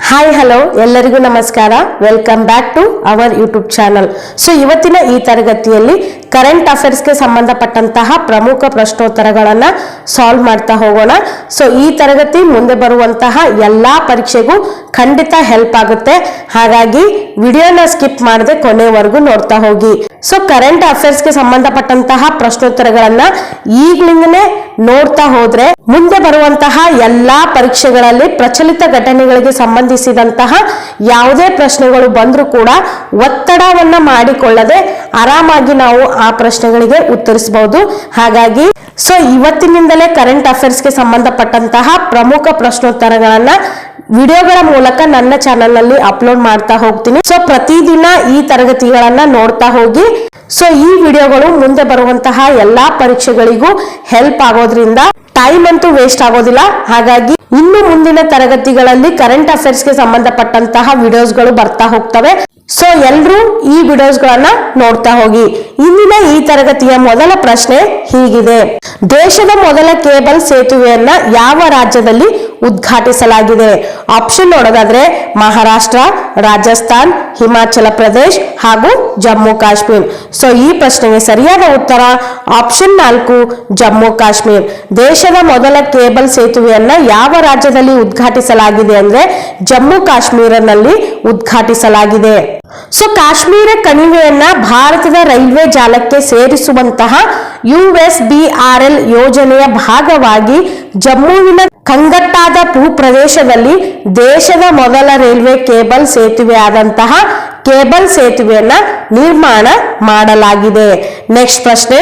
Hi hello ಎಲ್ಲರಿಗೂ ನಮಸ್ಕಾರ. Welcome back to our YouTube channel so ಇವತ್ತಿನ ಈ ತರಗತಿಯಲ್ಲಿ ಕರೆಂಟ್ ಅಫೇರ್ಸ್ಗೆ ಸಂಬಂಧಪಟ್ಟಂತಹ ಪ್ರಮುಖ ಪ್ರಶ್ನೋತ್ತರಗಳನ್ನು ಸಾಲ್ವ್ ಮಾಡ್ತಾ ಹೋಗೋಣ. ಸೊ ಈ ತರಗತಿ ಮುಂದೆ ಬರುವಂತಹ ಎಲ್ಲ ಪರೀಕ್ಷೆಗೂ ಖಂಡಿತ ಹೆಲ್ಪ್ ಆಗುತ್ತೆ. ಹಾಗಾಗಿ ವಿಡಿಯೋನ ಸ್ಕಿಪ್ ಮಾಡದೆ ಕೊನೆವರೆಗೂ ನೋಡ್ತಾ ಹೋಗಿ. ಸೊ ಕರೆಂಟ್ ಅಫೇರ್ಸ್ಗೆ ಸಂಬಂಧಪಟ್ಟಂತಹ ಪ್ರಶ್ನೋತ್ತರಗಳನ್ನ ಈಗ್ಲಿಂದನೇ ನೋಡ್ತಾ ಹೋದ್ರೆ ಮುಂದೆ ಬರುವಂತಹ ಎಲ್ಲಾ ಪರೀಕ್ಷೆಗಳಲ್ಲಿ ಪ್ರಚಲಿತ ಘಟನೆಗಳಿಗೆ ಸಂಬಂಧಿಸಿದಂತಹ ಯಾವುದೇ ಪ್ರಶ್ನೆಗಳು ಬಂದರೂ ಕೂಡ ಒತ್ತಡವನ್ನ ಮಾಡಿಕೊಳ್ಳದೆ ಆರಾಮಾಗಿ ನಾವು ಆ ಪ್ರಶ್ನೆಗಳಿಗೆ ಉತ್ತರಿಸಬಹುದು. ಹಾಗಾಗಿ, ಸೊ ಇವತ್ತಿನಿಂದಲೇ ಕರೆಂಟ್ ಅಫೇರ್ಸ್ಗೆ ಸಂಬಂಧಪಟ್ಟಂತಹ ಪ್ರಮುಖ ಪ್ರಶ್ನೋತ್ತರಗಳನ್ನ ವಿಡಿಯೋಗಳ ಮೂಲಕ ನನ್ನ ಚಾನೆಲ್ನಲ್ಲಿ ಅಪ್ಲೋಡ್ ಮಾಡ್ತಾ ಹೋಗ್ತೀನಿ. ಸೊ ಪ್ರತಿದಿನ ಈ ತರಗತಿಗಳನ್ನ ನೋಡ್ತಾ ಹೋಗಿ. ಸೊ ಈ ವಿಡಿಯೋಗಳು ಮುಂದೆ ಬರುವಂತಹ ಎಲ್ಲಾ ಪರೀಕ್ಷೆಗಳಿಗೂ ಹೆಲ್ಪ್ ಆಗೋದ್ರಿಂದ ಟೈಮ್ ಅಂತೂ ವೇಸ್ಟ್ ಆಗೋದಿಲ್ಲ. ಹಾಗಾಗಿ, ಇನ್ನು ಮುಂದಿನ ತರಗತಿಗಳಲ್ಲಿ ಕರೆಂಟ್ ಅಫೇರ್ಸ್ಗೆ ಸಂಬಂಧಪಟ್ಟಂತಹ ವಿಡಿಯೋಸ್ಗಳು ಬರ್ತಾ ಹೋಗ್ತವೆ. ಸೊ ಎಲ್ರೂ ಈ ವಿಡಿಯೋಸ್ಗಳನ್ನ ನೋಡ್ತಾ ಹೋಗಿ. ಇಂದಿನ ಈ ತರಗತಿಯ ಮೊದಲ ಪ್ರಶ್ನೆ ಹೀಗಿದೆ. ದೇಶದ ಮೊದಲ ಕೇಬಲ್ ಸೇತುವೆಯನ್ನ ಯಾವ ರಾಜ್ಯದಲ್ಲಿ ಉದ್ಘಾಟಿಸಲಾಗಿದೆ? ಆಪ್ಷನ್ ನೋಡೋದಾದ್ರೆ ಮಹಾರಾಷ್ಟ್ರ, ರಾಜಸ್ಥಾನ್, ಹಿಮಾಚಲ ಪ್ರದೇಶ್ ಹಾಗೂ ಜಮ್ಮು ಕಾಶ್ಮೀರ್. ಸೊ ಈ ಪ್ರಶ್ನೆಗೆ ಸರಿಯಾದ ಉತ್ತರ ಆಪ್ಷನ್ ನಾಲ್ಕು, ಜಮ್ಮು ಕಾಶ್ಮೀರ್. ದೇಶದ ಮೊದಲ ಕೇಬಲ್ ಸೇತುವೆಯನ್ನ ಯಾವ ರಾಜ್ಯದಲ್ಲಿ ಉದ್ಘಾಟಿಸಲಾಗಿದೆ ಅಂದ್ರೆ ಜಮ್ಮು ಕಾಶ್ಮೀರನಲ್ಲಿ ಉದ್ಘಾಟಿಸಲಾಗಿದೆ. ಸೊ ಕಾಶ್ಮೀರ ಕಣಿವೆಯನ್ನ ಭಾರತದ ರೈಲ್ವೆ ಜಾಲಕ್ಕೆ ಸೇರಿಸುವಂತಹ U S B R L ಯೋಜನೆಯ ಭಾಗವಾಗಿ ಜಮ್ಮುವಿನ ಕಂಗಟ್ಟಾದ ಭೂಪ್ರದೇಶದಲ್ಲಿ ದೇಶದ ಮೊದಲ ರೈಲ್ವೆ ಕೇಬಲ್ ಸೇತುವೆ ಆದಂತಹ ಕೇಬಲ್ ಸೇತುವೆಯನ್ನ ನಿರ್ಮಾಣ ಮಾಡಲಾಗಿದೆ. ನೆಕ್ಸ್ಟ್ ಪ್ರಶ್ನೆ.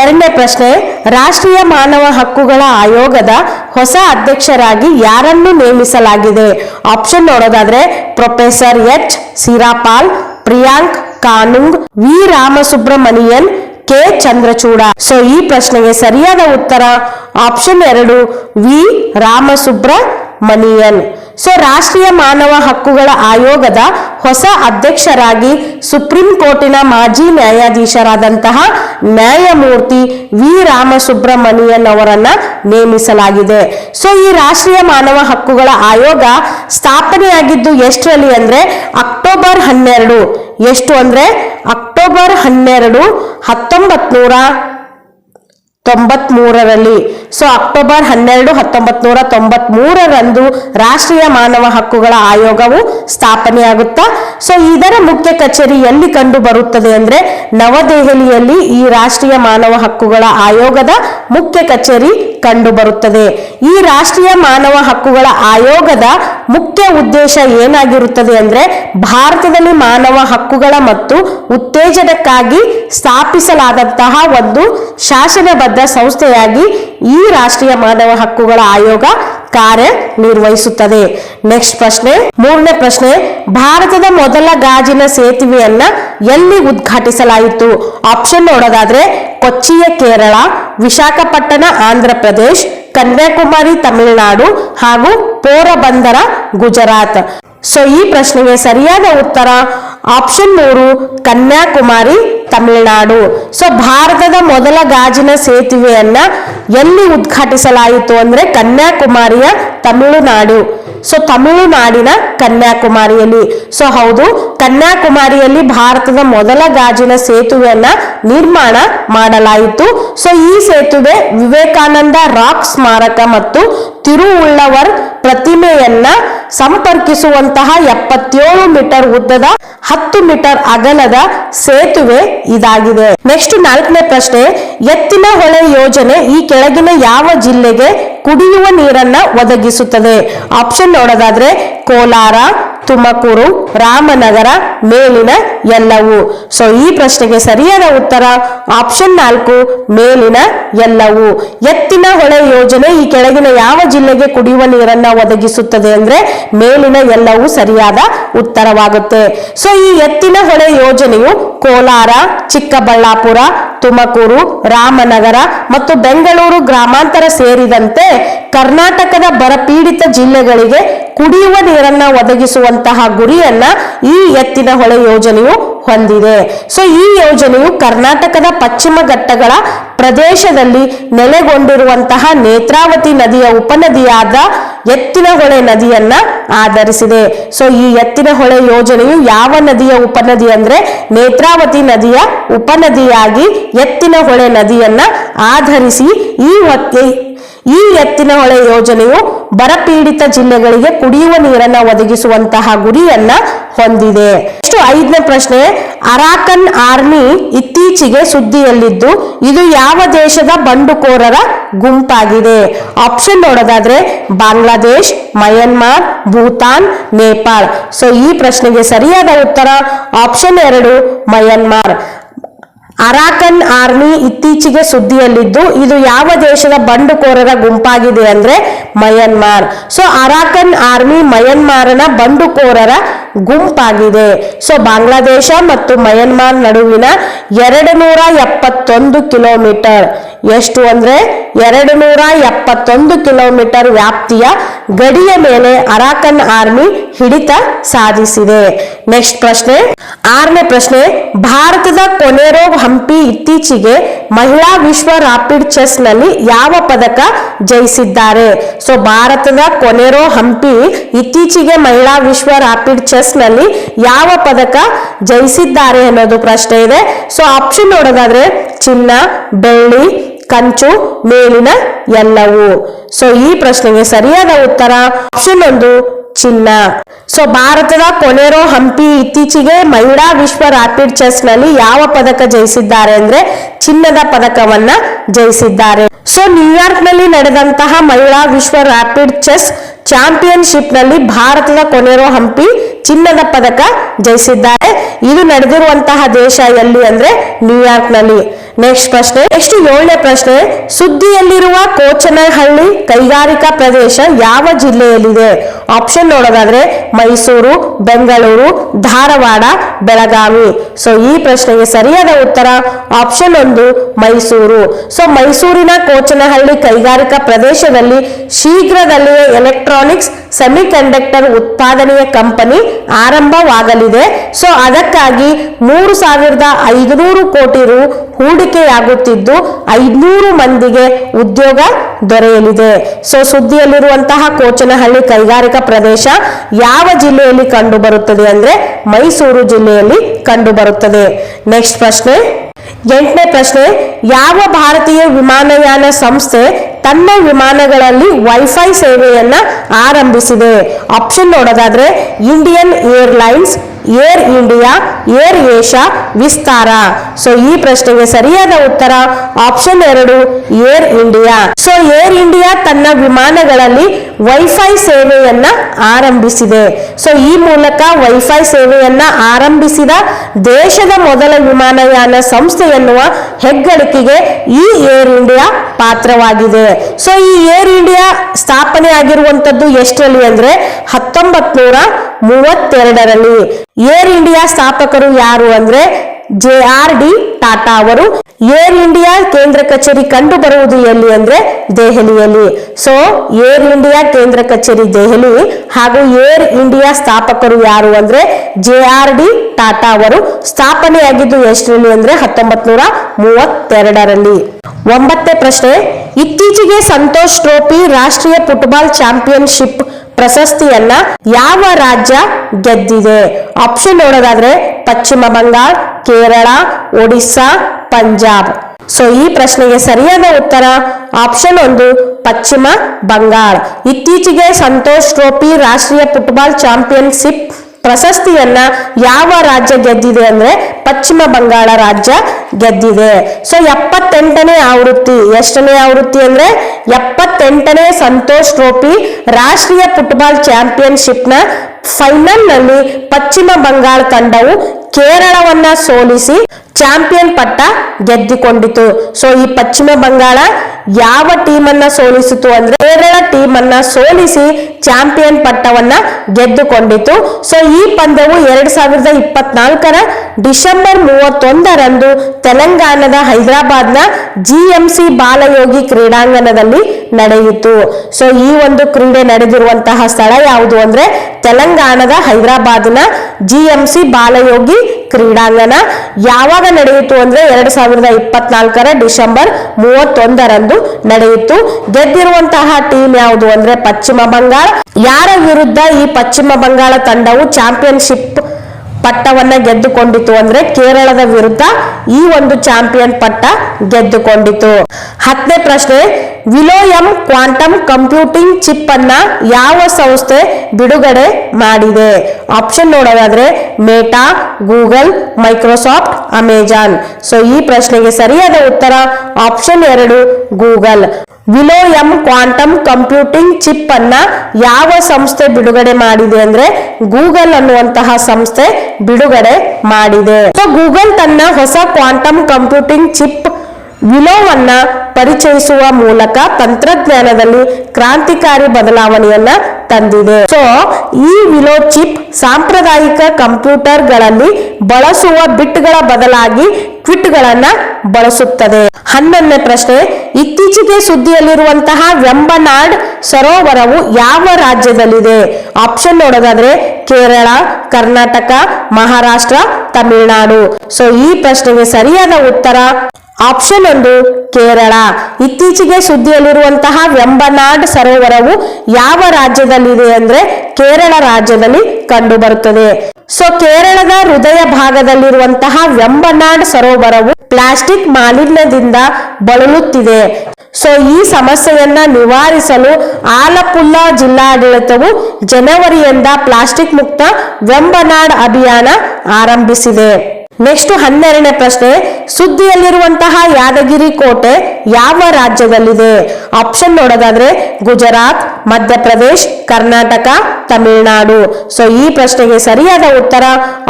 ಎರಡನೇ ಪ್ರಶ್ನೆ. ರಾಷ್ಟ್ರೀಯ ಮಾನವ ಹಕ್ಕುಗಳ ಆಯೋಗದ ಹೊಸ ಅಧ್ಯಕ್ಷರಾಗಿ ಯಾರನ್ನು ನೇಮಿಸಲಾಗಿದೆ? ಆಪ್ಷನ್ ನೋಡೋದಾದ್ರೆ professor H Sirapal, Priyank, Kanung, V. Ramasubramanian K. Chandrachud. So ಈ ಪ್ರಶ್ನೆಗೆ ಸರಿಯಾದ ಉತ್ತರ ಆಪ್ಷನ್ ಎರಡು, ವಿ. ರಾಮಸುಬ್ರಮಣಿಯನ್ ಸೊ ರಾಷ್ಟ್ರೀಯ ಮಾನವ ಹಕ್ಕುಗಳ ಆಯೋಗದ ಹೊಸ ಅಧ್ಯಕ್ಷರಾಗಿ ಸುಪ್ರೀಂ ಕೋರ್ಟಿನ ಮಾಜಿ ನ್ಯಾಯಾಧೀಶರಾದಂತಹ ನ್ಯಾಯಮೂರ್ತಿ ವಿ ರಾಮಸುಬ್ರಮಣಿಯನ್ ಅವರನ್ನ ನೇಮಿಸಲಾಗಿದೆ. ಸೊ ಈ ರಾಷ್ಟ್ರೀಯ ಮಾನವ ಹಕ್ಕುಗಳ ಆಯೋಗ ಸ್ಥಾಪನೆಯಾಗಿದ್ದು ಎಷ್ಟರಲ್ಲಿ ಅಂದ್ರೆ ಅಕ್ಟೋಬರ್ ಹನ್ನೆರಡು. ಎಷ್ಟು ಅಂದ್ರೆ ಅಕ್ಟೋಬರ್ ಹನ್ನೆರಡು ಹತ್ತೊಂಬತ್ ನೂರ ತೊಂಬತ್ ಮೂರರಲ್ಲಿ ಸೊ ಅಕ್ಟೋಬರ್ ಹನ್ನೆರಡು ಹತ್ತೊಂಬತ್ ನೂರ ತೊಂಬತ್ ಮೂರರಂದು ರಾಷ್ಟ್ರೀಯ ಮಾನವ ಹಕ್ಕುಗಳ ಆಯೋಗವು ಸ್ಥಾಪನೆಯಾಗುತ್ತಾ ಸೊ ಇದರ ಮುಖ್ಯ ಕಚೇರಿ ಎಲ್ಲಿ ಕಂಡು ಬರುತ್ತದೆ ಅಂದ್ರೆ ನವದೆಹಲಿಯಲ್ಲಿ ಈ ರಾಷ್ಟ್ರೀಯ ಮಾನವ ಹಕ್ಕುಗಳ ಆಯೋಗದ ಮುಖ್ಯ ಕಚೇರಿ ಕಂಡು ಬರುತ್ತದೆ ಈ ರಾಷ್ಟ್ರೀಯ ಮಾನವ ಹಕ್ಕುಗಳ ಆಯೋಗದ ಮುಖ್ಯ ಉದ್ದೇಶ ಏನಾಗಿರುತ್ತದೆ ಅಂದ್ರೆ ಭಾರತದಲ್ಲಿ ಮಾನವ ಹಕ್ಕುಗಳ ಮತ್ತು ಉತ್ತೇಜನಕ್ಕಾಗಿ ಸ್ಥಾಪಿಸಲಾದಂತಹ ಒಂದು ಶಾಸನಬದ್ಧ ಸಂಸ್ಥೆಯಾಗಿ ಈ ರಾಷ್ಟ್ರೀಯ ಮಾನವ ಹಕ್ಕುಗಳ ಆಯೋಗ ಕಾರ್ಯ ನಿರ್ವಹಿಸುತ್ತದೆ. ನೆಕ್ಸ್ಟ್ ಪ್ರಶ್ನೆ. ಮೂರನೇ ಪ್ರಶ್ನೆ. ಭಾರತದ ಮೊದಲ ಗಾಜಿನ ಸೇತುವೆಯನ್ನ ಎಲ್ಲಿ ಉದ್ಘಾಟಿಸಲಾಯಿತು? ಆಪ್ಷನ್ ನೋಡೋದಾದ್ರೆ ಕೊಚ್ಚಿಯ ಕೇರಳ, ವಿಶಾಖಪಟ್ಟಣ, ಆಂಧ್ರ ಪ್ರದೇಶ್, ಕನ್ಯಾಕುಮಾರಿ, ತಮಿಳುನಾಡು ಹಾಗೂ ಪೋರಬಂದರ ಗುಜರಾತ್. ಸೊ ಈ ಪ್ರಶ್ನೆಗೆ ಸರಿಯಾದ ಉತ್ತರ ಆಪ್ಷನ್ ಮೂರು, ಕನ್ಯಾಕುಮಾರಿ, ತಮಿಳುನಾಡು. ಸೊ ಭಾರತದ ಮೊದಲ ಗಾಜಿನ ಸೇತುವೆಯನ್ನ ಎಲ್ಲಿ ಉದ್ಘಾಟಿಸಲಾಯಿತು ಅಂದ್ರೆ ಕನ್ಯಾಕುಮಾರಿಯ ತಮಿಳುನಾಡು. ಸೊ ತಮಿಳುನಾಡಿನ ಕನ್ಯಾಕುಮಾರಿಯಲ್ಲಿ ಸೊ ಹೌದು ಕನ್ಯಾಕುಮಾರಿಯಲ್ಲಿ ಭಾರತದ ಮೊದಲ ಗಾಜಿನ ಸೇತುವೆಯನ್ನ ನಿರ್ಮಾಣ ಮಾಡಲಾಯಿತು. ಸೊ ಈ ಸೇತುವೆ ವಿವೇಕಾನಂದ ರಾಕ್ ಸ್ಮಾರಕ ಮತ್ತು ತಿರುವುಳ್ಳವರ್ ಪ್ರತಿಮೆಯನ್ನ ಸಂಪರ್ಕಿಸುವಂತಹ ಎಪ್ಪತ್ತೇಳು ಮೀಟರ್ ಉದ್ದದ ಹತ್ತು ಮೀಟರ್ ಅಗಲದ ಸೇತುವೆ ಇದಾಗಿದೆ. ನೆಕ್ಸ್ಟ್ ನಾಲ್ಕನೇ ಪ್ರಶ್ನೆ, ಎತ್ತಿನ ಹೊಳೆ ಯೋಜನೆ ಈ ಕೆಳಗಿನ ಯಾವ ಜಿಲ್ಲೆಗೆ ಕುಡಿಯುವ ನೀರನ್ನ ಒದಗಿಸುತ್ತದೆ? ಆಪ್ಷನ್ ನೋಡೋದಾದ್ರೆ ಕೋಲಾರ, ತುಮಕೂರು, ರಾಮನಗರ, ಮೇಲಿನ ಎಲ್ಲವು. ಸೊ ಈ ಪ್ರಶ್ನೆಗೆ ಸರಿಯಾದ ಉತ್ತರ ಆಪ್ಷನ್ ನಾಲ್ಕು, ಮೇಲಿನ ಎಲ್ಲವು. ಎತ್ತಿನ ಹೊಳೆ ಯೋಜನೆ ಈ ಕೆಳಗಿನ ಯಾವ ಜಿಲ್ಲೆಗೆ ಕುಡಿಯುವ ನೀರನ್ನ ಒದಗಿಸುತ್ತದೆ ಅಂದ್ರೆ ಮೇಲಿನ ಎಲ್ಲವೂ ಸರಿಯಾದ ಉತ್ತರವಾಗುತ್ತೆ. ಸೊ ಈ ಎತ್ತಿನ ಹೊಳೆ ಯೋಜನೆಯು ಕೋಲಾರ, ಚಿಕ್ಕಬಳ್ಳಾಪುರ, ತುಮಕೂರು, ರಾಮನಗರ ಮತ್ತು ಬೆಂಗಳೂರು ಗ್ರಾಮಾಂತರ ಸೇರಿದಂತೆ ಕರ್ನಾಟಕದ ಬರಪೀಡಿತ ಜಿಲ್ಲೆಗಳಿಗೆ ಕುಡಿಯುವ ನೀರನ್ನ ಒದಗಿಸುವಂತಹ ಗುರಿಯನ್ನ ಈ ಎತ್ತಿನ ಹೊಳೆ ಯೋಜನೆಯು ಹೊಂದಿದೆ. ಸೊ ಈ ಯೋಜನೆಯು ಕರ್ನಾಟಕದ ಪಶ್ಚಿಮ ಘಟ್ಟಗಳ ಪ್ರದೇಶದಲ್ಲಿ ನೆಲೆಗೊಂಡಿರುವಂತಹ ನೇತ್ರಾವತಿ ನದಿಯ ಉಪನದಿಯಾದ ಎತ್ತಿನಹೊಳೆ ನದಿಯನ್ನ ಆಧರಿಸಿದೆ. ಸೊ ಈ ಎತ್ತಿನಹೊಳೆ ಯೋಜನೆಯು ಯಾವ ನದಿಯ ಉಪನದಿ ಅಂದ್ರೆ ನೇತ್ರಾವತಿ ನದಿಯ ಉಪನದಿಯಾಗಿ ಎತ್ತಿನಹೊಳೆ ನದಿಯನ್ನ ಆಧರಿಸಿ ಈ ಈ ಎತ್ತಿನಹೊಳೆ ಯೋಜನೆಯು ಬರಪೀಡಿತ ಜಿಲ್ಲೆಗಳಿಗೆ ಕುಡಿಯುವ ನೀರನ್ನ ಒದಗಿಸುವಂತಹ ಗುರಿಯನ್ನ ಹೊಂದಿದೆ. ನೆಕ್ಸ್ಟ್ ಐದನೇ ಪ್ರಶ್ನೆ, ಅರಾಕನ್ ಆರ್ಮಿ ಇತ್ತೀಚೆಗೆ ಸುದ್ದಿಯಲ್ಲಿದ್ದು, ಇದು ಯಾವ ದೇಶದ ಬಂಡುಕೋರರ ಗುಂಪಾಗಿದೆ? ಆಪ್ಷನ್ ನೋಡೋದಾದ್ರೆ, ಬಾಂಗ್ಲಾದೇಶ್, ಮಯನ್ಮಾರ್, ಭೂತಾನ್, ನೇಪಾಳ್. ಸೊ ಈ ಪ್ರಶ್ನೆಗೆ ಸರಿಯಾದ ಉತ್ತರ ಆಪ್ಷನ್ ಎರಡು, ಮಯನ್ಮಾರ್. ಅರಾಕನ್ ಆರ್ಮಿ ಇತ್ತೀಚೆಗೆ ಸುದ್ದಿಯಲ್ಲಿದ್ದು, ಇದು ಯಾವ ದೇಶದ ಬಂಡುಕೋರರ ಗುಂಪಾಗಿದೆ ಅಂದ್ರೆ ಮಯನ್ಮಾರ್. ಸೊ, ಅರಾಕನ್ ಆರ್ಮಿ ಮಯನ್ಮಾರನ ಬಂಡುಕೋರರ ಗುಂಪಾಗಿದೆ. ಸೊ, ಬಾಂಗ್ಲಾದೇಶ ಮತ್ತು ಮಯನ್ಮಾರ್ ನಡುವಿನ ಎರಡು ನೂರ ಎಪ್ಪತ್ತೊಂದು ಕಿಲೋಮೀಟರ್. ಎಷ್ಟು ಅಂದ್ರೆ ಎರಡು ನೂರ ಎಪ್ಪತ್ತೊಂದು ಕಿಲೋಮೀಟರ್ ವ್ಯಾಪ್ತಿಯ ಗಡಿಯ ಮೇಲೆ ಅರಾಕನ್ ಆರ್ಮಿ ಹಿಡಿತ ಸಾಧಿಸಿದೆ. ನೆಕ್ಸ್ಟ್ ಪ್ರಶ್ನೆ. ಆರನೇ ಪ್ರಶ್ನೆ. ಭಾರತದ ಕೊನೆರೋ ಹಂಪಿ ಇತ್ತೀಚೆಗೆ ಮಹಿಳಾ ವಿಶ್ವ ರಾಪಿಡ್ ಚೆಸ್ನಲ್ಲಿ ಯಾವ ಪದಕ ಜಯಿಸಿದ್ದಾರೆ? ಸೊ, ಭಾರತದ ಕೊನೆರೋ ಹಂಪಿ ಇತ್ತೀಚೆಗೆ ಮಹಿಳಾ ವಿಶ್ವ ರಾಪಿಡ್ ಚೆಸ್ನಲ್ಲಿ ಯಾವ ಪದಕ ಜಯಿಸಿದ್ದಾರೆ ಅನ್ನೋದು ಪ್ರಶ್ನೆ ಇದೆ. ಸೊ ಆಪ್ಷನ್ ನೋಡೋದಾದ್ರೆ ಚಿನ್ನ, ಬೆಳ್ಳಿ ಕಂಚು ಮೇಲಿನ ಎಲ್ಲವೂ. ಸೊ ಈ ಪ್ರಶ್ನೆಗೆ ಸರಿಯಾದ ಉತ್ತರ ಆಪ್ಷನ್ ಒಂದು ಚಿನ್ನ. ಸೊ ಭಾರತದ ಕೊನೆರೋ ಹಂಪಿ ಇತ್ತೀಚೆಗೆ ಮಹಿಳಾ ವಿಶ್ವ ರ್ಯಾಪಿಡ್ ಚೆಸ್ನಲ್ಲಿ ಯಾವ ಪದಕ ಜಯಿಸಿದ್ದಾರೆ ಅಂದ್ರೆ ಚಿನ್ನದ ಪದಕವನ್ನ ಜಯಿಸಿದ್ದಾರೆ. ಸೊ ನ್ಯೂಯಾರ್ಕ್ನಲ್ಲಿ ನಡೆದಂತಹ ಮಹಿಳಾ ವಿಶ್ವ ರ್ಯಾಪಿಡ್ ಚೆಸ್ ಚಾಂಪಿಯನ್ಶಿಪ್ನಲ್ಲಿ ಭಾರತದ ಕೊನೆರೋ ಹಂಪಿ ಚಿನ್ನದ ಪದಕ ಜಯಿಸಿದ್ದಾರೆ. ಇದು ನಡೆದಿರುವಂತಹ ದೇಶ ಎಲ್ಲಿ ಅಂದ್ರೆ ನ್ಯೂಯಾರ್ಕ್ನಲ್ಲಿ ನೆಕ್ಸ್ಟ್ ಪ್ರಶ್ನೆ ನೆಕ್ಸ್ಟ್ ಏಳನೇ ಪ್ರಶ್ನೆ? ಸುದ್ದಿಯಲ್ಲಿರುವ ಕೋಚನಹಳ್ಳಿ ಕೈಗಾರಿಕಾ ಪ್ರದೇಶ ಯಾವ ಜಿಲ್ಲೆಯಲ್ಲಿದೆ? ಆಪ್ಷನ್ ನೋಡೋದಾದ್ರೆ ಮೈಸೂರು, ಬೆಂಗಳೂರು, ಧಾರವಾಡ, ಬೆಳಗಾವಿ. ಸೊ ಈ ಪ್ರಶ್ನೆಗೆ ಸರಿಯಾದ ಉತ್ತರ ಆಪ್ಷನ್ ಒಂದು ಮೈಸೂರು. ಸೊ ಮೈಸೂರಿನ ಕೋಚನಹಳ್ಳಿ ಕೈಗಾರಿಕಾ ಪ್ರದೇಶದಲ್ಲಿ ಶೀಘ್ರದಲ್ಲಿಯೇ ಎಲೆಕ್ಟ್ರಾನಿಕ್ಸ್ ಸೆಮಿಕಂಡಕ್ಟರ್ ಉತ್ಪಾದನೆಯ ಕಂಪನಿ ಆರಂಭವಾಗಲಿದೆ. ಸೊ ಅದಕ್ಕಾಗಿ ಮೂರು ಸಾವಿರದ ಐದುನೂರು ಕೋಟಿ ರು ಹೂಡಿಕೆಯಾಗುತ್ತಿದ್ದು ಐದ್ನೂರು ಮಂದಿಗೆ ಉದ್ಯೋಗ ದೊರೆಯಲಿದೆ. ಸೊ ಸುದ್ದಿಯಲ್ಲಿರುವಂತಹ ಕೋಚನಹಳ್ಳಿ ಕೈಗಾರಿಕಾ ಪ್ರದೇಶ ಯಾವ ಜಿಲ್ಲೆಯಲ್ಲಿ ಕಂಡು ಬರುತ್ತದೆ ಅಂದ್ರೆ ಮೈಸೂರು ಜಿಲ್ಲೆಯಲ್ಲಿ ಕಂಡು ಬರುತ್ತದೆ ನೆಕ್ಸ್ಟ್ ಪ್ರಶ್ನೆ. ಎಂಟನೇ ಪ್ರಶ್ನೆ, ಯಾವ ಭಾರತೀಯ ವಿಮಾನಯಾನ ಸಂಸ್ಥೆ ತನ್ನ ವಿಮಾನಗಳಲ್ಲಿ ವೈಫೈ ಸೇವೆಯನ್ನ ಆರಂಭಿಸಿದೆ? ಆಪ್ಷನ್ ನೋಡೋದಾದ್ರೆ Indian Airlines Air India Air Asia Vistara. So ಈ ಪ್ರಶ್ನೆಗೆ ಸರಿಯಾದ ಉತ್ತರ ಆಪ್ಷನ್ ಎರಡು, Air India. So Air India ತನ್ನ ವಿಮಾನಗಳಲ್ಲಿ ವೈಫೈ ಸೇವೆಯನ್ನ ಆರಂಭಿಸಿದೆ. ಸೊ ಈ ಮೂಲಕ ವೈಫೈ ಸೇವೆಯನ್ನ ಆರಂಭಿಸಿದ ದೇಶದ ಮೊದಲ ವಿಮಾನಯಾನ ಸಂಸ್ಥೆ ಎನ್ನುವ ಹೆಗ್ಗಳಿಕೆಗೆ ಈ ಏರ್ ಇಂಡಿಯಾ ಪಾತ್ರವಾಗಿದೆ. ಸೊ ಈ ಏರ್ ಇಂಡಿಯಾ ಸ್ಥಾಪನೆ ಆಗಿರುವಂತದ್ದು ಎಷ್ಟರಲ್ಲಿ ಅಂದ್ರೆ ಹತ್ತೊಂಬತ್ ನೂರ ಮೂವತ್ತೆರಡರಲ್ಲಿ. ಏರ್ ಇಂಡಿಯಾ ಸ್ಥಾಪಕರು ಯಾರು ಅಂದ್ರೆ ಜೆ ಆರ್ ಡಿ ಟಾಟಾ ಅವರು. ಏರ್ ಇಂಡಿಯಾ ಕೇಂದ್ರ ಕಚೇರಿ ಕಂಡು ಬರುವುದು ಎಲ್ಲಿ ಅಂದ್ರೆ ದೆಹಲಿಯಲ್ಲಿ. ಸೊ ಏರ್ ಇಂಡಿಯಾ ಕೇಂದ್ರ ಕಚೇರಿ ದೆಹಲಿ ಹಾಗೂ ಏರ್ ಇಂಡಿಯಾ ಸ್ಥಾಪಕರು ಯಾರು ಅಂದ್ರೆ ಜೆ ಆರ್ ಡಿ ಟಾಟಾ ಅವರು. ಸ್ಥಾಪನೆಯಾಗಿದ್ದು ಎಷ್ಟರಲ್ಲಿ ಅಂದ್ರೆ ಹತ್ತೊಂಬತ್ ನೂರ ಮೂವತ್ತೆರಡರಲ್ಲಿ ಪ್ರಶ್ನೆ, ಇತ್ತೀಚೆಗೆ ಸಂತೋಷ್ ಟ್ರೋಫಿ ರಾಷ್ಟ್ರೀಯ ಫುಟ್ಬಾಲ್ ಚಾಂಪಿಯನ್ಶಿಪ್ ಪ್ರಶಸ್ತಿಯನ್ನ ಯಾವ ರಾಜ್ಯ ಗೆದ್ದಿದೆ? ಆಪ್ಷನ್ ನೋಡೋದಾದ್ರೆ ಪಶ್ಚಿಮ ಬಂಗಾಳ, ಕೇರಳ, ಒಡಿಸ್ಸಾ, ಪಂಜಾಬ್. ಸೊ ಈ ಪ್ರಶ್ನೆಗೆ ಸರಿಯಾದ ಉತ್ತರ ಆಪ್ಷನ್ ಒಂದು ಪಶ್ಚಿಮ ಬಂಗಾಳ. ಇತ್ತೀಚೆಗೆ ಸಂತೋಷ್ ಟ್ರೋಫಿ ರಾಷ್ಟ್ರೀಯ ಫುಟ್ಬಾಲ್ ಚಾಂಪಿಯನ್ಶಿಪ್ ಪ್ರಶಸ್ತಿಯನ್ನ ಯಾವ ರಾಜ್ಯ ಗೆದ್ದಿದೆ ಅಂದ್ರೆ ಪಶ್ಚಿಮ ಬಂಗಾಳ ರಾಜ್ಯ ಗೆದ್ದಿದೆ. ಸೊ ಎಪ್ಪತ್ತೆಂಟನೇ ಆವೃತ್ತಿ. ಎಷ್ಟನೇ ಆವೃತ್ತಿ ಅಂದ್ರೆ ಎಪ್ಪತ್ತೆಂಟನೇ ಸಂತೋಷ್ ಟ್ರೋಫಿ ರಾಷ್ಟ್ರೀಯ ಫುಟ್ಬಾಲ್ ಚಾಂಪಿಯನ್ಶಿಪ್ನ ಫೈನಲ್ನಲ್ಲಿ ಪಶ್ಚಿಮ ಬಂಗಾಳ ತಂಡವು ಕೇರಳವನ್ನ ಸೋಲಿಸಿ ಚಾಂಪಿಯನ್ ಪಟ್ಟ ಗೆದ್ದುಕೊಂಡಿತು. ಸೊ ಈ ಪಶ್ಚಿಮ ಬಂಗಾಳ ಯಾವ ಟೀಮ್ ಅನ್ನ ಸೋಲಿಸಿತು ಅಂದ್ರೆ ಕೇರಳ ಟೀಮ್ ಅನ್ನ ಸೋಲಿಸಿ ಚಾಂಪಿಯನ್ ಪಟ್ಟವನ್ನ ಗೆದ್ದುಕೊಂಡಿತು. ಸೊ ಈ ಪಂದ್ಯವು ಎರಡ್ ಸಾವಿರದ ಇಪ್ಪತ್ನಾಲ್ಕರ ಡಿಸೆಂಬರ್ ಮೂವತ್ತೊಂದರಂದು ತೆಲಂಗಾಣದ ಹೈದರಾಬಾದ್ನ ಜಿಎಂಸಿ ಬಾಲಯೋಗಿ ಕ್ರೀಡಾಂಗಣದಲ್ಲಿ ನಡೆಯಿತು. ಸೊ ಈ ಒಂದು ಕ್ರೀಡೆ ನಡೆದಿರುವಂತಹ ಸ್ಥಳ ಯಾವುದು ಅಂದ್ರೆ ತೆಲಂಗಾಣ ತೆಲಂಗಾಣದ ಹೈದರಾಬಾದ್ನ ಜಿಎಂಸಿ ಬಾಲಯೋಗಿ ಕ್ರೀಡಾಂಗಣ. ಯಾವಾಗ ನಡೆಯಿತು ಅಂದ್ರೆ ಎರಡು ಸಾವಿರದ ಇಪ್ಪತ್ನಾಲ್ಕರ ಡಿಸೆಂಬರ್ ಮೂವತ್ತೊಂದರಂದು ನಡೆಯಿತು. ಗೆದ್ದಿರುವಂತಹ ಟೀಮ್ ಯಾವುದು ಅಂದ್ರೆ ಪಶ್ಚಿಮ ಬಂಗಾಳ. ಯಾರ ವಿರುದ್ಧ ಈ ಪಶ್ಚಿಮ ಬಂಗಾಳ ತಂಡವು ಚಾಂಪಿಯನ್ಶಿಪ್ ಪಟ್ಟವನ್ನ ಗೆದ್ದುಕೊಂಡಿತು ಅಂದ್ರೆ ಕೇರಳದ ವಿರುದ್ಧ ಈ ಒಂದು ಚಾಂಪಿಯನ್ ಪಟ್ಟ ಗೆದ್ದುಕೊಂಡಿತು. ಹತ್ತನೇ ಪ್ರಶ್ನೆ ವಿಲೋಯಂ ಕ್ವಾಂಟಮ್ ಕಂಪ್ಯೂಟಿಂಗ್ ಚಿಪ್ ಅನ್ನ ಯಾವ ಸಂಸ್ಥೆ ಬಿಡುಗಡೆ ಮಾಡಿದೆ? ಆಪ್ಷನ್ ನೋಡೋದಾದ್ರೆ Meta Google Microsoft Amazon so ಈ ಪ್ರಶ್ನೆಗೆ ಸರಿಯಾದ ಉತ್ತರ ಆಪ್ಷನ್ ಎರಡು Google Willow quantum computing chip ಅನ್ನ ಯಾವ ಸಂಸ್ಥೆ ಬಿಡುಗಡೆ ಮಾಡಿದೆ ಅಂದ್ರೆ ಗೂಗಲ್ ಅನ್ನುವಂತಹ ಸಂಸ್ಥೆ ಬಿಡುಗಡೆ ಮಾಡಿದೆ. ಸೊ ಗೂಗಲ್ ತನ್ನ ಹೊಸ ಕ್ವಾಂಟಮ್ ಕಂಪ್ಯೂಟಿಂಗ್ ಚಿಪ್ ವಿಲೋವನ್ನ ಪರಿಚಯಿಸುವ ಮೂಲಕ ತಂತ್ರಜ್ಞಾನದಲ್ಲಿ ಕ್ರಾಂತಿಕಾರಿ ಬದಲಾವಣೆಯನ್ನ ತಂದಿದೆ. ಸೊ ಈ ವಿಲೋ ಚಿಪ್ ಸಾಂಪ್ರದಾಯಿಕ ಕಂಪ್ಯೂಟರ್ಗಳಲ್ಲಿ ಬಳಸುವ ಬಿಟ್ಗಳ ಬದಲಾಗಿ ಕ್ವಿಟ್ಗಳನ್ನ ಬಳಸುತ್ತದೆ. ಹನ್ನೊಂದನೇ ಪ್ರಶ್ನೆ, ಇತ್ತೀಚೆಗೆ ಸುದ್ದಿಯಲ್ಲಿರುವಂತಹ ವೆಂಬನಾಡ್ ಸರೋವರವು ಯಾವ ರಾಜ್ಯದಲ್ಲಿದೆ? ಆಪ್ಷನ್ ನೋಡೋದಾದ್ರೆ ಕೇರಳ, ಕರ್ನಾಟಕ, ಮಹಾರಾಷ್ಟ್ರ ತಮಿಳುನಾಡು. ಸೊ ಈ ಪ್ರಶ್ನೆಗೆ ಸರಿಯಾದ ಉತ್ತರ ಆಪ್ಷನ್ ಒಂದು ಕೇರಳ. ಇತ್ತೀಚೆಗೆ ಸುದ್ದಿಯಲ್ಲಿರುವಂತಹ ವೆಂಬನಾಡ್ ಸರೋವರವು ಯಾವ ರಾಜ್ಯದಲ್ಲಿದೆ ಅಂದ್ರೆ ಕೇರಳ ರಾಜ್ಯದಲ್ಲಿ ಕಂಡು ಬರುತ್ತದೆ ಸೊ ಕೇರಳದ ಹೃದಯ ಭಾಗದಲ್ಲಿರುವಂತಹ ವೆಂಬನಾಡ್ ಸರೋವರವು ಪ್ಲಾಸ್ಟಿಕ್ ಮಾಲಿನ್ಯದಿಂದ ಬಳಲುತ್ತಿದೆ. ಸೊ ಈ ಸಮಸ್ಯೆಯನ್ನ ನಿವಾರಿಸಲು ಆಲಪುಲ್ಲ ಜಿಲ್ಲಾಡಳಿತವು ಜನವರಿಯಿಂದ ಪ್ಲಾಸ್ಟಿಕ್ ಮುಕ್ತ ವೆಂಬನಾಡ್ ಅಭಿಯಾನ ಆರಂಭಿಸಿದೆ. ನೆಕ್ಸ್ಟ್ ಹನ್ನೆರಡನೇ ಪ್ರಶ್ನೆ, ಸುದ್ದಿಯಲ್ಲಿರುವಂತಹ ಯಾದಗಿರಿ ಕೋಟೆ ಯಾವ ರಾಜ್ಯದಲ್ಲಿದೆ? ಆಪ್ಷನ್ ನೋಡೋದಾದ್ರೆ ಗುಜರಾತ್ ಮಧ್ಯಪ್ರದೇಶ್ ಕರ್ನಾಟಕ ತಮಿಳುನಾಡು. ಸೊ ಈ ಪ್ರಶ್ನೆಗೆ ಸರಿಯಾದ ಉತ್ತರ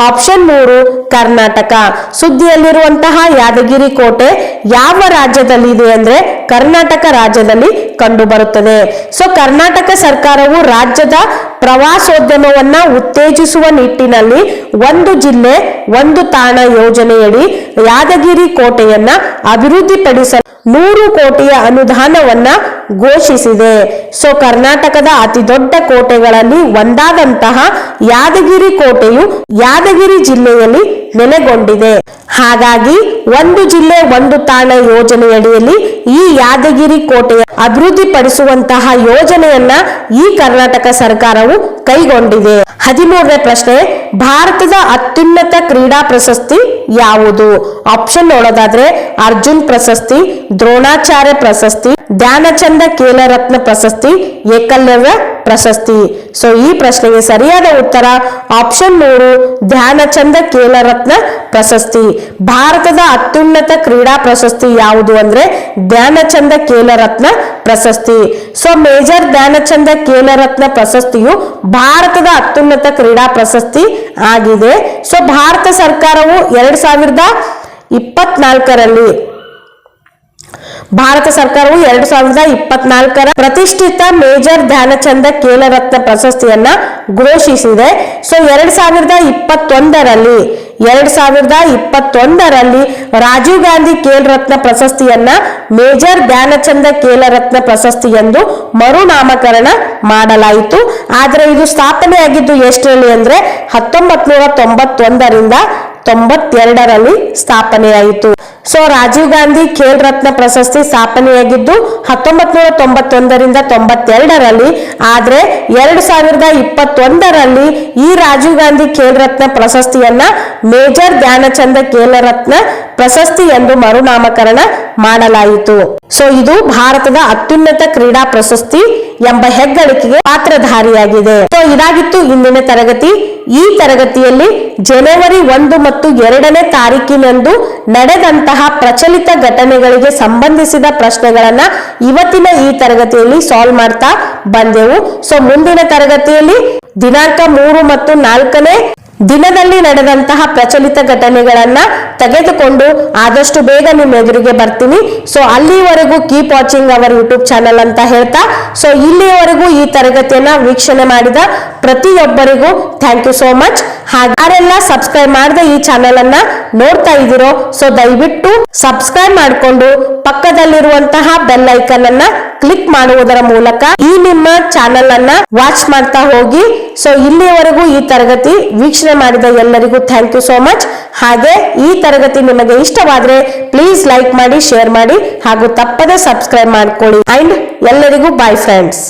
ಆಪ್ಷನ್ ಮೂರು ಕರ್ನಾಟಕ. ಸುದ್ದಿಯಲ್ಲಿರುವಂತಹ ಯಾದಗಿರಿ ಕೋಟೆ ಯಾವ ರಾಜ್ಯದಲ್ಲಿ ಇದೆ ಅಂದ್ರೆ ಕರ್ನಾಟಕ ರಾಜ್ಯದಲ್ಲಿ ಕಂಡು ಬರುತ್ತದೆ ಸೊ, ಕರ್ನಾಟಕ ಸರ್ಕಾರವು ರಾಜ್ಯದ ಪ್ರವಾಸೋದ್ಯಮವನ್ನ ಉತ್ತೇಜಿಸುವ ನಿಟ್ಟಿನಲ್ಲಿ ಒಂದು ಜಿಲ್ಲೆ, ಒಂದು ತಾಣ ಯೋಜನೆಯಡಿ ಯಾದಗಿರಿ ಕೋಟೆಯನ್ನ ಅಭಿವೃದ್ಧಿಪಡಿಸಲು ನೂರು ಕೋಟಿಯ ಅನುದಾನವನ್ನ ಘೋಷಿಸಿದೆ. ಸೊ, ಕರ್ನಾಟಕದ ಅತಿ ದೊಡ್ಡ ಕೋಟೆಗಳಲ್ಲಿ ಒಂದಾದಂತಹ ಯಾದಗಿರಿ ಕೋಟೆಯು ಯಾದಗಿರಿ ಜಿಲ್ಲೆಯಲ್ಲಿ ನೆಲೆಗೊಂಡಿದೆ. ಹಾಗಾಗಿ ಒಂದು ಜಿಲ್ಲೆ ಒಂದು ತಾಣ ಯೋಜನೆಯಡಿಯಲ್ಲಿ ಈ ಯಾದಗಿರಿ ಕೋಟೆಯ ಅಭಿವೃದ್ಧಿಪಡಿಸುವಂತಹ ಯೋಜನೆಯನ್ನ ಈ ಕರ್ನಾಟಕ ಸರ್ಕಾರವು ಕೈಗೊಂಡಿದೆ. ಹದಿಮೂರನೇ ಪ್ರಶ್ನೆ, ಭಾರತದ ಅತ್ಯುನ್ನತ ಕ್ರೀಡಾ ಪ್ರಶಸ್ತಿ ಯಾವುದು? ಆಪ್ಷನ್ ನೋಡೋದಾದ್ರೆ ಅರ್ಜುನ್ ಪ್ರಶಸ್ತಿ, ದ್ರೋಣಾಚಾರ್ಯ ಪ್ರಶಸ್ತಿ ಧ್ಯಾನಚಂದ ಕೇಲರತ್ನ ಪ್ರಶಸ್ತಿ ಏಕಲವ್ಯ ಪ್ರಶಸ್ತಿ. ಸೊ ಈ ಪ್ರಶ್ನೆಗೆ ಸರಿಯಾದ ಉತ್ತರ ಆಪ್ಷನ್ ಮೂರು, ಧ್ಯಾನಚಂದ ಕೇಲರತ್ನ ಪ್ರಶಸ್ತಿ. ಭಾರತದ ಅತ್ಯುನ್ನತ ಕ್ರೀಡಾ ಪ್ರಶಸ್ತಿ ಯಾವುದು ಅಂದ್ರೆ ಧ್ಯಾನಚಂದ ಕೇಲರತ್ನ ಪ್ರಶಸ್ತಿ. ಸೊ ಮೇಜರ್ ಧ್ಯಾನಚಂದ ಕೇಲರತ್ನ ಪ್ರಶಸ್ತಿಯು ಭಾರತದ ಅತ್ಯುನ್ನತ ಕ್ರೀಡಾ ಪ್ರಶಸ್ತಿ ಆಗಿದೆ. ಸೊ ಭಾರತ ಸರ್ಕಾರವು ಎರಡ್ ಸಾವಿರದ ಇಪ್ಪತ್ನಾಲ್ಕರಲ್ಲಿ ಭಾರತ ಸರ್ಕಾರವು ಎರಡು ಸಾವಿರದ ಇಪ್ಪತ್ನಾಲ್ಕರ ಪ್ರತಿಷ್ಠಿತ ಮೇಜರ್ ಧ್ಯಾನಚಂದ ಖೇಲರತ್ನ ಪ್ರಶಸ್ತಿಯನ್ನ ಘೋಷಿಸಿದೆ. ಸೊ, ಎರಡ್ ಸಾವಿರದ ಇಪ್ಪತ್ತೊಂದರಲ್ಲಿ, ಎರಡ್ ಸಾವಿರದ ಇಪ್ಪತ್ತೊಂದರಲ್ಲಿ ರಾಜೀವ್ ಗಾಂಧಿ ಖೇಲ್ ರತ್ನ ಪ್ರಶಸ್ತಿಯನ್ನ ಮೇಜರ್ ಧ್ಯಾನಚಂದ ಖೇಲರತ್ನ ಪ್ರಶಸ್ತಿ ಎಂದು ಮರುನಾಮಕರಣ ಮಾಡಲಾಯಿತು. ಆದರೆ ಇದು ಸ್ಥಾಪನೆಯಾಗಿದ್ದು ಎಷ್ಟರಲ್ಲಿ ಅಂದ್ರೆ ಹತ್ತೊಂಬತ್ ನೂರ ತೊಂಬತ್ತೊಂದರಿಂದ ತೊಂಬತ್ತೆರಡರಲ್ಲಿ ಸ್ಥಾಪನೆಯಾಯಿತು. ಸೊ ರಾಜೀವ್ ಗಾಂಧಿ ಖೇಲ್ ರತ್ನ ಪ್ರಶಸ್ತಿ ಸ್ಥಾಪನೆಯಾಗಿದ್ದು ಹತ್ತೊಂಬತ್ ನೂರ ತೊಂಬತ್ತೊಂದರಿಂದ ತೊಂಬತ್ತೆರಡರಲ್ಲಿ, ಆದ್ರೆ ಎರಡ್ ಸಾವಿರದ ಇಪ್ಪತ್ತೊಂದರಲ್ಲಿ ಈ ರಾಜೀವ್ ಗಾಂಧಿ ಖೇಲ್ ರತ್ನ ಪ್ರಶಸ್ತಿಯನ್ನ ಮೇಜರ್ ಧ್ಯಾನಚಂದ ಖೇಲರತ್ನ ಪ್ರಶಸ್ತಿ ಎಂದು ಮರುನಾಮಕರಣ ಮಾಡಲಾಯಿತು. ಸೊ ಇದು ಭಾರತದ ಅತ್ಯುನ್ನತ ಕ್ರೀಡಾ ಪ್ರಶಸ್ತಿ ಎಂಬ ಹೆಗ್ಗಳಿಕೆಗೆ ಪಾತ್ರಧಾರಿಯಾಗಿದೆ. ಸೊ ಇದಾಗಿತ್ತು ಇಂದಿನ ತರಗತಿ. ಈ ತರಗತಿಯಲ್ಲಿ ಜನವರಿ ಒಂದು ಮತ್ತು ಎರಡನೇ ತಾರೀಕಿನಂದು ನಡೆದಂತಹ ಪ್ರಚಲಿತ ಘಟನೆಗಳಿಗೆ ಸಂಬಂಧಿಸಿದ ಪ್ರಶ್ನೆಗಳನ್ನ ಇವತ್ತಿನ ಈ ತರಗತಿಯಲ್ಲಿ ಸಾಲ್ವ್ ಮಾಡ್ತಾ ಬಂದೆವು. ಸೊ ಮುಂದಿನ ತರಗತಿಯಲ್ಲಿ ದಿನಾಂಕ ಮೂರು ಮತ್ತು ನಾಲ್ಕನೇ ದಿನದಲ್ಲಿ ನಡೆದಂತಹ ಪ್ರಚಲಿತ ಘಟನೆಗಳನ್ನ ತೆಗೆದುಕೊಂಡು ಆದಷ್ಟು ಬೇಗ ನಿಮ್ಮ ಎದುರಿಗೆ ಬರ್ತೀನಿ. ಸೊ ಅಲ್ಲಿವರೆಗೂ keep watching our YouTube channel ಅಂತ ಹೇಳ್ತಾ ಸೊ ಇಲ್ಲಿಯವರೆಗೂ ಈ ತರಗತಿಯನ್ನ ವೀಕ್ಷಣೆ ಮಾಡಿದ ಪ್ರತಿಯೊಬ್ಬರಿಗೂ ಥ್ಯಾಂಕ್ ಯು ಸೋ ಮಚ್ ಯಾರೆಲ್ಲ ಸಬ್ಸ್ಕ್ರೈಬ್ ಮಾಡದೆ ಈ ಚಾನೆಲ್ ಅನ್ನ ನೋಡ್ತಾ ಇದ್ದೀರೋ ಸೊ ದಯವಿಟ್ಟು ಸಬ್ಸ್ಕ್ರೈಬ್ ಮಾಡಿಕೊಂಡು ಪಕ್ಕದಲ್ಲಿರುವಂತಹ ಬೆಲ್ ಐಕನ್ ಅನ್ನ ಕ್ಲಿಕ್ ಮಾಡುವುದರ ಮೂಲಕ ಈ ನಿಮ್ಮ ಚಾನೆಲ್ ಅನ್ನ ವಾಚ್ ಮಾಡ್ತಾ ಹೋಗಿ. ಸೊ ಇಲ್ಲಿಯವರೆಗೂ ಈ ತರಗತಿ ವೀಕ್ಷಣೆ ಮಾಡಿದ ಎಲ್ಲರಿಗೂ ಥ್ಯಾಂಕ್ ಯು ಸೋ ಮಚ್ ಹಾಗೆ ಈ ತರಗತಿ ನಿಮಗೆ ಇಷ್ಟವಾದ್ರೆ ಪ್ಲೀಸ್ ಲೈಕ್ ಮಾಡಿ ಶೇರ್ ಮಾಡಿ ಹಾಗೂ ತಪ್ಪದೆ ಸಬ್ಸ್ಕ್ರೈಬ್ ಮಾಡ್ಕೊಳ್ಳಿ. ಅಂಡ್ ಎಲ್ಲರಿಗೂ ಬಾಯ್ ಫ್ರೆಂಡ್ಸ್